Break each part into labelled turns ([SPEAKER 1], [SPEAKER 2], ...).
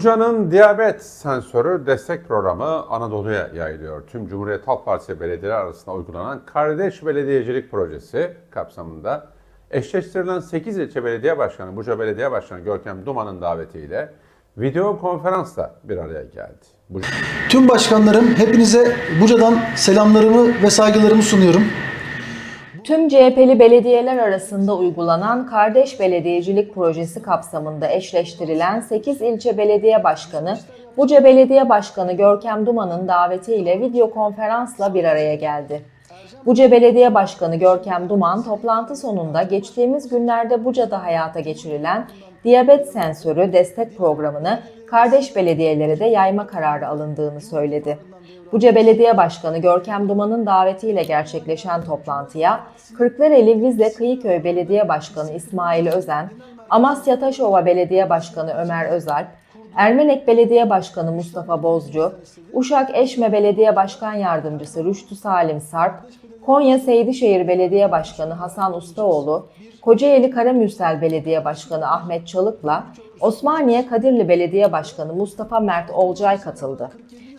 [SPEAKER 1] Buca'nın diyabet sensörü destek programı Anadolu'ya yayılıyor. Tüm Cumhuriyet Halk Partisi belediyeler arasında uygulanan Kardeş Belediyecilik Projesi kapsamında eşleştirilen 8 ilçe belediye başkanı, Buca Belediye Başkanı Görkem Duman'ın davetiyle video konferansla bir araya geldi. Buca
[SPEAKER 2] Tüm başkanlarım hepinize Buca'dan selamlarımı ve saygılarımı sunuyorum.
[SPEAKER 3] Tüm CHP'li belediyeler arasında uygulanan Kardeş Belediyecilik Projesi kapsamında eşleştirilen 8 ilçe belediye başkanı, Buca Belediye Başkanı Görkem Duman'ın davetiyle video konferansla bir araya geldi. Buca Belediye Başkanı Görkem Duman toplantı sonunda geçtiğimiz günlerde Buca'da hayata geçirilen diyabet sensörü destek programını kardeş belediyelere de yayma kararı alındığını söyledi. Buca Belediye Başkanı Görkem Duman'ın davetiyle gerçekleşen toplantıya Kırklareli Vize Kıyıköy Belediye Başkanı İsmail Özen, Amasya Taşova Belediye Başkanı Ömer Özalp, Ermenek Belediye Başkanı Mustafa Bozcu, Uşak Eşme Belediye Başkan Yardımcısı Rüştü Salim Sarp, Konya Seydişehir Belediye Başkanı Hasan Ustaoğlu, Kocaeli Karamürsel Belediye Başkanı Ahmet Çalık'la Osmaniye Kadirli Belediye Başkanı Mustafa Mert Olcay katıldı.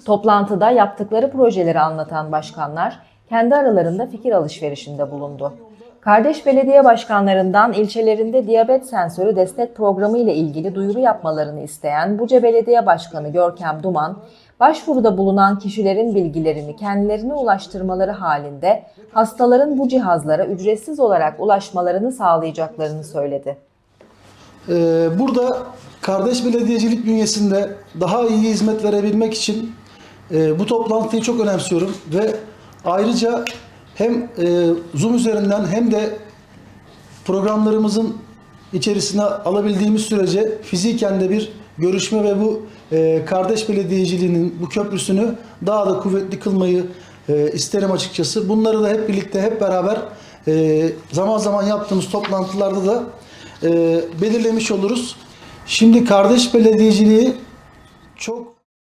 [SPEAKER 3] Toplantıda yaptıkları projeleri anlatan başkanlar kendi aralarında fikir alışverişinde bulundu. Kardeş belediye başkanlarından ilçelerinde diyabet sensörü destek programı ile ilgili duyuru yapmalarını isteyen Buca Belediye Başkanı Görkem Duman, başvuruda bulunan kişilerin bilgilerini kendilerine ulaştırmaları halinde hastaların bu cihazlara ücretsiz olarak ulaşmalarını sağlayacaklarını söyledi.
[SPEAKER 2] Ee, burada kardeş belediyecilik bünyesinde daha iyi hizmet verebilmek için e, bu toplantıyı çok önemsiyorum ve ayrıca hem e, Zoom üzerinden hem de programlarımızın içerisine alabildiğimiz sürece fiziken de bir görüşme ve bu e, kardeş belediyeciliğinin bu köprüsünü daha da kuvvetli kılmayı e, isterim açıkçası. Bunları da hep birlikte hep beraber e, zaman zaman yaptığımız toplantılarda da e, belirlemiş oluruz. Şimdi kardeş belediyeciliği çok